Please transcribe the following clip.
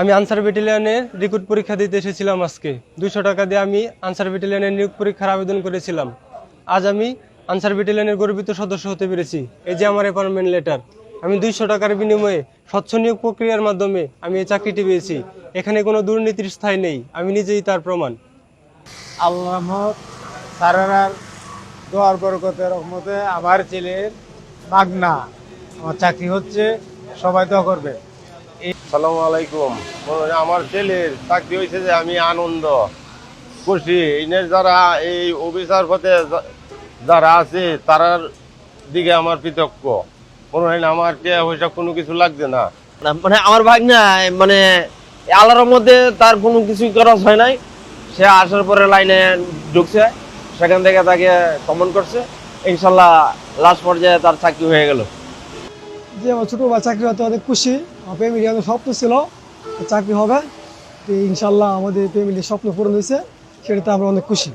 আমি answer ব্যাটালিয়নে recruit পরীক্ষা দিতে এসেছিলাম আজকে। দুশো টাকা দিয়ে আমি আনসার ব্যাটালিয়নের নিয়োগ পরীক্ষার আবেদন করেছিলাম। আজ আমি আনসার ব্যাটালিয়নের গর্বিত সদস্য হতে পেরেছি। এই যে আমার অ্যাপয়েন্টমেন্ট লেটার আমি দুইশো টাকার বিনিময়ে স্বচ্ছ নিয়োগ প্রক্রিয়ার মাধ্যমে আমি এই চাকরিটি পেয়েছি। এখানে কোনো দুর্নীতির স্থায়ী নেই। আমি নিজেই তার প্রমাণ। আল্লাহ দোয়ার আমার ছেলের মাগনা। আমার চাকরি হচ্ছে, সবাই দোয়া করবে। সালামু আলাইকুম। আমার ছেলের চাকরি হয়েছে যে আমি আনন্দ খুশি। এনের যারা এই অফিসার পথে যারা আছে, তারার দিকে আমার কৃতজ্ঞ। মনে হয় না আমার পয়সা কোনো কিছু লাগছে না। মানে আমার ভাগ না মানে আল্লাহর মধ্যে তার কোনো কিছু খরচ হয় নাই। সে আসার পরে লাইনে ঢুকছে, সেখান থেকে তাকে কমন করছে। ইনশাল্লাহ লাস্ট পর্যায়ে তার চাকরি হয়ে গেল। যে আমার ছোটো ভাই চাকরি হতে অনেক খুশি, আমার ফ্যামিলি অনেক স্বপ্ন ছিল, চাকরি হবে। তো ইনশাল্লাহ আমাদের ফ্যামিলির স্বপ্ন পূরণ হয়েছে, সেটাতে আমরা অনেক খুশি।